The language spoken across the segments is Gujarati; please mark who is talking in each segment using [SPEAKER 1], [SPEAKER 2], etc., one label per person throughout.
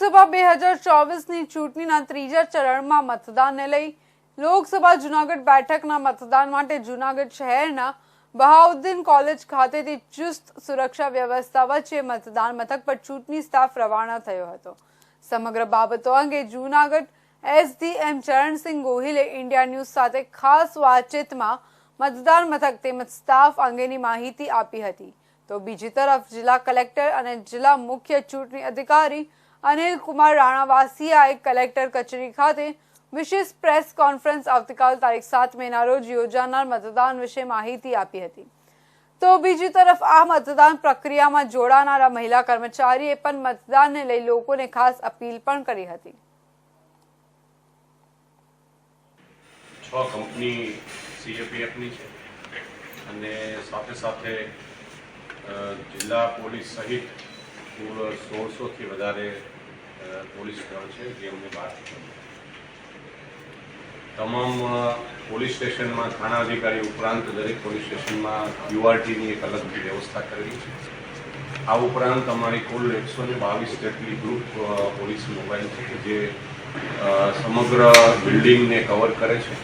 [SPEAKER 1] લોકસભા બે હજાર ચોવીસની ચૂંટણીના ત્રીજા ચરણમાં મતદાનને લઈ લોકસભા જુનાગઢ બેઠકના મતદાન માટે જુનાગઢ શહેરના બહાઉદ્દીન કોલેજ ખાતેથી ચુસ્ત સુરક્ષા વ્યવસ્થા વચ્ચે મતદાન મથક પર ચૂંટણી સ્ટાફ રવાના થયો હતો. સમગ્ર બાબતો અંગે જુનાગઢ એસડીએમ ચરણસિંહ ગોહિલે ઇન્ડિયા ન્યૂઝ સાથે ખાસ વાતચીતમાં મતદાન મથક તેમજ સ્ટાફ અંગેની માહિતી આપી હતી. તો બીજી તરફ જિલ્લા કલેક્ટર અને જિલ્લા મુખ્ય ચૂંટણી અધિકારી અનિલ કુમાર રાણાવાસિયાએ કલેક્ટર કચેરી ખાતે વિશેષ પ્રેસ કોન્ફરન્સ આવતીકાલ તારીખ સાત મેના રોજ યોજાનાર મતદાન વિશે માહિતી આપી હતી. તો બીજી તરફ આ મતદાન પ્રક્રિયામાં જોડાનારા મહિલા કર્મચારીએ પણ મતદાનને લઈ લોકોને ખાસ અપીલ પણ કરી હતી.
[SPEAKER 2] છ કંપની સીએપીએફની છે અને સાથે સાથે જિલ્લા પોલીસ સહિત કુલ સોળસોથી વધારે પોલીસ દળ છે જે અમને બહાર તમામ પોલીસ સ્ટેશનમાં થાણા અધિકારી ઉપરાંત દરેક પોલીસ સ્ટેશનમાં યુઆરટીની એક અલગ વ્યવસ્થા કરેલી છે. આ ઉપરાંત અમારી કુલ એકસો ને બાવીસ જેટલી ગ્રુપ પોલીસ મોબાઈલ છે જે સમગ્ર બિલ્ડિંગને કવર કરે છે.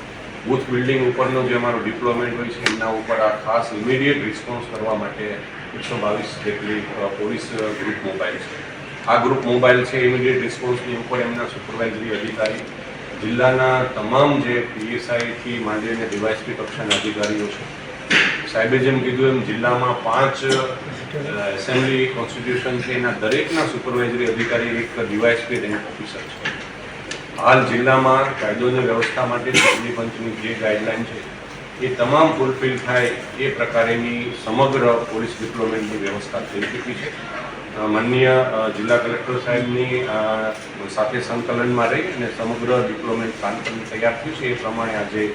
[SPEAKER 2] બુથ બિલ્ડિંગ ઉપરનો જે અમારો ડિપ્લોયમેન્ટ હોય છે, એમના ઉપર આ ખાસ ઇમિડિયેટ રિસ્પોન્સ કરવા માટે એકસો બાવીસ જેટલી પોલીસ ગ્રુપ મોબાઈલ છે. આ ગ્રુપ મોબાઈલ છે ઇમિડિયેટ રિસ્પોન્સની ઉપર એમના સુપરવાઇઝરી અધિકારી, જિલ્લાના તમામ જે પીએસઆઈથી માંડીને ડીવાયસપી કક્ષાના અધિકારીઓ છે. સાહેબે જેમ કીધું એમ, જિલ્લામાં પાંચ એસેમ્બલી કોન્સ્ટિટ્યુશન છે, એના દરેકના સુપરવાઇઝરી અધિકારી, એક ડીવાયસપી રેન્ક ઓફિસર છે. હાલ જિલ્લામાં કાયદો અને વ્યવસ્થા માટે ચૂંટણી પંચની જે ગાઈડલાઈન છે, એ તમામ ફૂલફિલ થાય એ પ્રકારેની સમગ્ર પોલીસ ડિપ્લોમેન્ટની વ્યવસ્થા થઈ ચૂકી છે. માનનીય જિલ્લા કલેક્ટર સાહેબની સાથે સંકલનમાં રહી અને સમગ્ર ડિપ્લોમેન્ટ પ્લાન તૈયાર થયું છે. એ પ્રમાણે આજે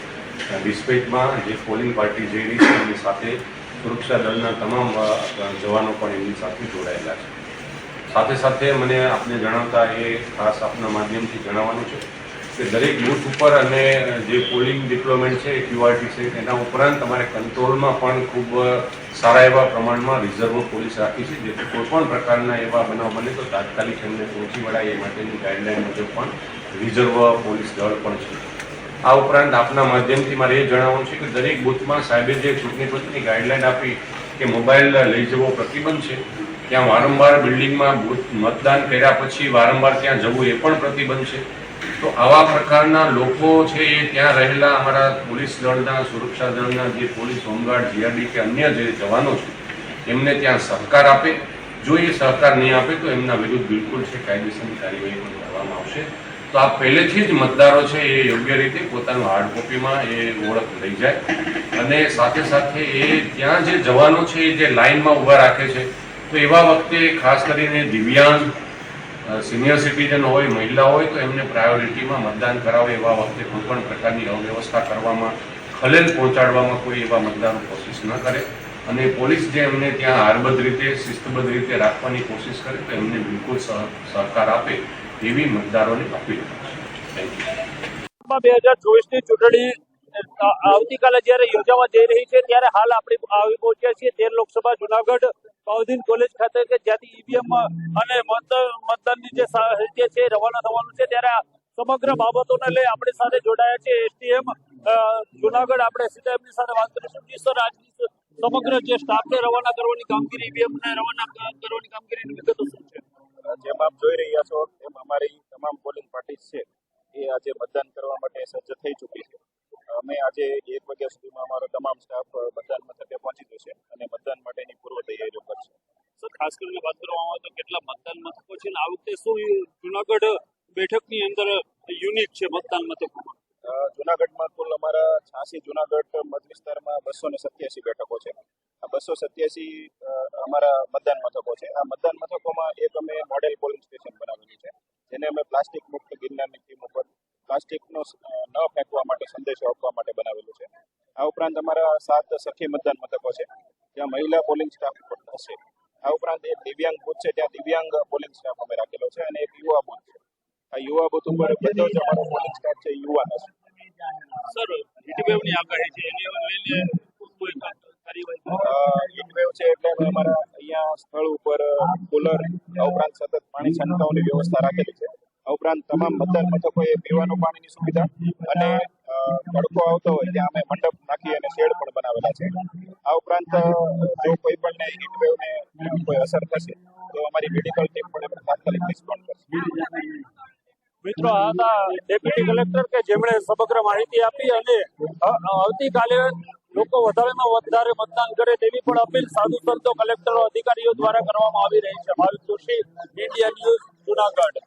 [SPEAKER 2] ડિસ્પેચમાં જે પોલિંગ પાર્ટી જઈ રહી છે, એની સાથે સુરક્ષા દળના તમામ જવાનો પણ એમની સાથે જોડાયેલા છે. સાથે સાથે મને આપને જણાવતા એ ખાસ આપના માધ્યમથી જણાવવાનું છે કે દરેક બૂથ ઉપર અને જે પોલિંગ ડિપ્લોમેન્ટ છે, ક્યુઆરટી છે, એના ઉપરાંત તમારે કંટ્રોલમાં પણ ખૂબ સારા એવા પ્રમાણમાં રિઝર્વ પોલીસ રાખી છે, જેથી કોઈપણ પ્રકારના એવા બનાવ બને તો તાત્કાલિક એમને પહોંચી વળાય એ માટેની ગાઈડલાઈન મુજબ પણ રિઝર્વ પોલીસ દળ પણ છે. આ ઉપરાંત આપના માધ્યમથી મારે એ જણાવવાનું છે કે દરેક બૂથમાં સાહેબે જે ચૂંટણી પંચની ગાઈડલાઈન આપી કે મોબાઈલ લઈ જવો પ્રતિબંધ છે ત્યાં વારંવાર બિલ્ડિંગમાં મતદાન કર્યા પછી વારંવાર ત્યાં જવું એ પણ પ્રતિબંધ છે. તો આવા પ્રકારના લોકો છે એ ત્યાં રહેલા અમારા પોલીસ દળના, સુરક્ષા દળના, જે પોલીસ હોમગાર્ડ, જીઆરડી કે અન્ય જે જવાનો છે, એમને ત્યાં સહકાર આપે. જો એ સહકાર નહીં આપે તો એમના વિરુદ્ધ બિલકુલ છે કાયદેસરની કાર્યવાહી પણ કરવામાં આવશે. તો આ પહેલેથી જ મતદારો છે એ યોગ્ય રીતે પોતાનું હાર્ડ કોપીમાં એ ઓળખ લઈ જાય. અને સાથે સાથે એ ત્યાં જે જવાનો છે એ જે લાઇનમાં ઊભા રાખે છે તો એવા વખતે ખાસ કરીને દિવ્યાંગ સિનિયર સિટીઝન હોય, મહિલા હોય, તો એમને પ્રાયોરિટીમાં મતદાન કરાવે એવા વખતે કોઈ પણ પ્રકારની અવ્યવસ્થા કરવામાં, ખલેલ પહોંચાડવામાં કોઈ એવા મતદારો કોશિશ ન કરે. અને પોલીસ જે એમને ત્યાં હારબદ્ધ રીતે, શિસ્તબદ્ધ રીતે રાખવાની કોશિશ કરે, તો એમને બિલકુલ સહ- સહકાર આપે એવી મતદારોને અપીલ
[SPEAKER 3] બે હજાર ચોવીસની ચૂંટણી આવતીકાલે જ્યારે યોજાવા જઈ રહી છે, ત્યારે હાલ આપણે આવી પહોંચ્યા છીએ તેર લોકસભા જુનાગઢ બાઉદીન કોલેજ ખાતે કે જ્યાંથી ઈવીએમ અને મત મતદાનની જે સાહિત્ય છે, રવાના થવાનું છે, ત્યારે સમગ્ર બાબતોને લઈ આપણી સાથે જોડાયા છે એસટીએમ જુનાગઢ. આપણે સીધા સાથે વાત કરીશું. જી સર, આજની સમગ્ર જે સ્ટાફને રવાના કરવાની કામગીરી ઈવીએમ ને રવાના કરવાની કામગીરીની વિગતો શું છે?
[SPEAKER 4] જેમ આપ જોઈ રહ્યા છો, એમ અમારી તમામ પોલિંગ પાર્ટીઝ છે, એ આજે મતદાન કરવા માટે સજ્જ થઈ ચૂકી છે. અમે આજે એક વાગ્યા સુધીમાં અમારો તમામ સ્ટાફ મતદાન મથકે પહોંચી ગયો છે અને મતદાન માટેની પૂર્વ
[SPEAKER 3] ખાસ કરીને વાત કરવામાં આવે તો કેટલા મતદાન મથકો છે આ વખતે શું જુનાગઢ બેઠકની અંદર યુનિટ છે મતદાન મથકોમાં?
[SPEAKER 4] જુનાગઢમાં કુલ અમારા છાસી જુનાગઢ મત વિસ્તારમાં બસો ને સત્યાસી બેઠકો છે. આ બસો સત્યાસી અમારા મતદાન મથકો છે. આ મતદાન મથકોમાં એક અમે મોડેલ પોલિંગ સ્ટેશન બનાવેલું છે, જેને અમે પ્લાસ્ટિક મુક્ત ગિરનારની થીમ ઉપર પ્લાસ્ટિકનો ન ફેંકવા માટે સંદેશો આપવા માટે બનાવેલું છે. આ ઉપરાંત અમારા સાત સખી મતદાન મથકો છે, જ્યાં મહિલા પોલિંગ સ્ટાફ પણ હશે આ ઉપરાંત એક દિવ્યાંગ બુથ છે ત્યાં દિવ્યાંગ પોલિંગ સ્ટાફ અમે રાખેલો છે અને એક યુવા બુથ છે. આ યુવા બુથ ઉપર બધો જ અમારો પોલિંગ સ્ટાફ છે યુવાન હશે.
[SPEAKER 3] સર જીટીવેવની આગાહી છે એને લઈને કોઈ કાર્યવાહી
[SPEAKER 4] છે એટલે અમારા અહીંયા સ્થળ ઉપર કુલર ઉપરાંત સતત પાણી છંટકાવની વ્યવસ્થા રાખેલી છે. ઉપરાંત તમામ મતદાન મથકોએ પીવાનું પાણીની સુવિધા અને તડકો આવતો હોય ત્યાં અમે મંડપ નાખી અને શેડ પણ બનાવેલા છે. આ ઉપરાંત જો કોઈ પણ વેવને કોઈ અસર થશે, તો અમારી મેડિકલ ટીમ પણ તાત્કાલિક રિસ્પોન્ડ કરશે.
[SPEAKER 3] મિત્રો, આ હતા ડેપ્યુટી કલેક્ટર કે જેમણે સમગ્ર માહિતી આપી અને આવતીકાલે લોકો વધારેમાં વધારે મતદાન કરે તેવી પણ અપીલ સાધુ સંતો કલેક્ટરો અધિકારીઓ દ્વારા કરવામાં આવી રહી છે. Bhavik Joshi India news Junagadh.